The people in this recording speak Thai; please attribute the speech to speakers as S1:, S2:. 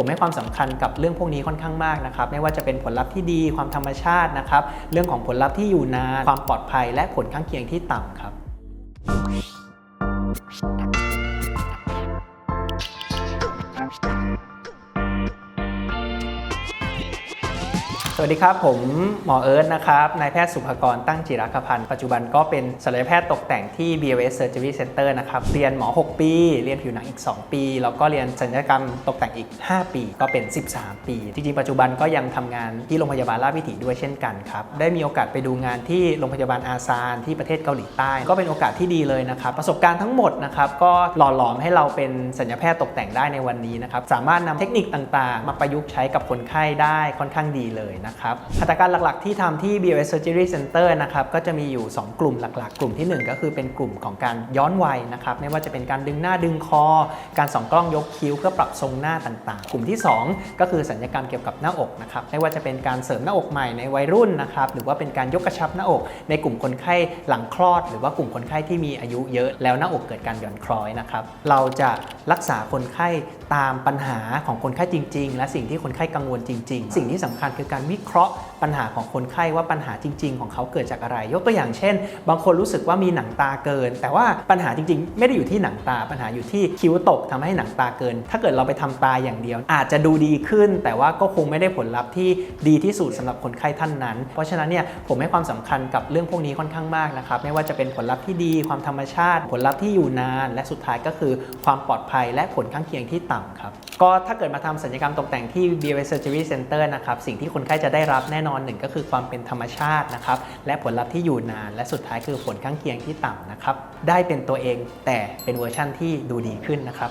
S1: ผมให้ความสำคัญกับเรื่องพวกนี้ค่อนข้างมากนะครับไม่ว่าจะเป็นผลลัพธ์ที่ดีความธรรมชาตินะครับเรื่องของผลลัพธ์ที่อยู่นานความปลอดภัย และผลข้างเคียงที่ต่ำครับ สวัสดีครับ ผมหมอเอิร์ธนะครับนายแพทย์สุภกรตั้งจิรักพันธ์ปัจจุบันก็เป็นศัลยแพทย์ตกแต่งที่ BOS Surgery Center นะครับ เรียนหมอ 6 ปี เรียนผิวหนังอีก 2 ปี แล้วก็เรียนศัลยกรรมตกแต่งอีก 5 ปี ก็เป็น 13 ปี จริงๆ ปัจจุบันก็ยังทำงานที่โรงพยาบาลราชวิถีด้วยเช่นกันครับ ได้มีโอกาสไปดูงานที่โรงพยาบาลอาซานที่ประเทศเกาหลีใต้ ก็เป็นโอกาสที่ดีเลยนะครับ ประสบการณ์ทั้งหมดนะครับก็หล่อหลอมให้เราเป็นศัลยแพทย์ตกแต่งได้ในวันนี้นะครับ สามารถนำเทคนิคต่างๆ มาประยุกต์ใช้กับคนไข้ได้ค่อนข้างดีเลยนะครับหัตถการหลักๆ ที่ทำที่ BOS Surgery Center นะครับก็จะมีอยู่ 2 กลุ่มหลักๆ กลุ่มทีหนึ่1 ก็คือเป็นกลุ่มของการย้อนวัยนะครับไม่ว่าจะเป็นการดึงหน้าดึงคอ การส่องกล้องยกคิ้วเพื่อปรับทรงหน้าต่างๆ กลุ่มที่ 2 ก็คือสัญญกรรมเกี่ยวกับหน้าอกนะครับไม่ว่าจะเป็นการเสริมหน้าอกใหม่ในวัยรุ่นนะครับหรือว่าเป็นการยกกระชับหน้าอก ในกลุ่มคนไข้หลังคลอด หรือว่ากลุ่มคนไข้ที่มีอายุเยอะแล้วหน้าอกเกิดการหย่อนคล้อยนะครับเราจะรักษาคนไข้ ตามปัญหาของคนไข้จริง ๆ และสิ่งที่คนไข้กังวลจริง ๆ สิ่งที่สำคัญคือการวิเคราะห์ปัญหาของคนไข้ว่าปัญหาจริง ๆ ของเขาเกิดจากอะไร ยกตัวอย่างเช่น บางคนรู้สึกว่ามีหนังตาเกิน แต่ว่าปัญหาจริง ๆ ไม่ได้อยู่ที่หนังตา ปัญหาอยู่ที่คิ้วตกทำให้หนังตาเกิน ถ้าเกิดเราไปทำตาอย่างเดียว อาจจะดูดีขึ้น แต่ว่าก็คงไม่ได้ผลลัพธ์ที่ดีที่สุดสำหรับคนไข้ท่านนั้น เพราะฉะนั้นเนี่ยผมให้ความสำคัญกับเรื่องพวกนี้ค่อนข้างมากนะครับไม่ว่าจะเป็นผลลัพธ์ที่ดีความธรรมชาติ ผลลัพธ์ที่อยู่นาน และสุดท้ายก็คือความปลอดภัยและผลข้างเคียงที่ต่ำครับ ก็ถ้าเกิดมาทำศัลยกรรมตกแต่งที่ BOS Surgery Center นะครับ สิ่งที่คนไข้จะได้รับแน่นอนหนึ่งก็คือความเป็นธรรมชาตินะครับ และผลลัพธ์ที่อยู่นาน และสุดท้ายคือผลข้างเคียงที่ต่ำนะครับ ได้เป็นตัวเองแต่เป็นเวอร์ชั่นที่ดูดีขึ้นนะครับ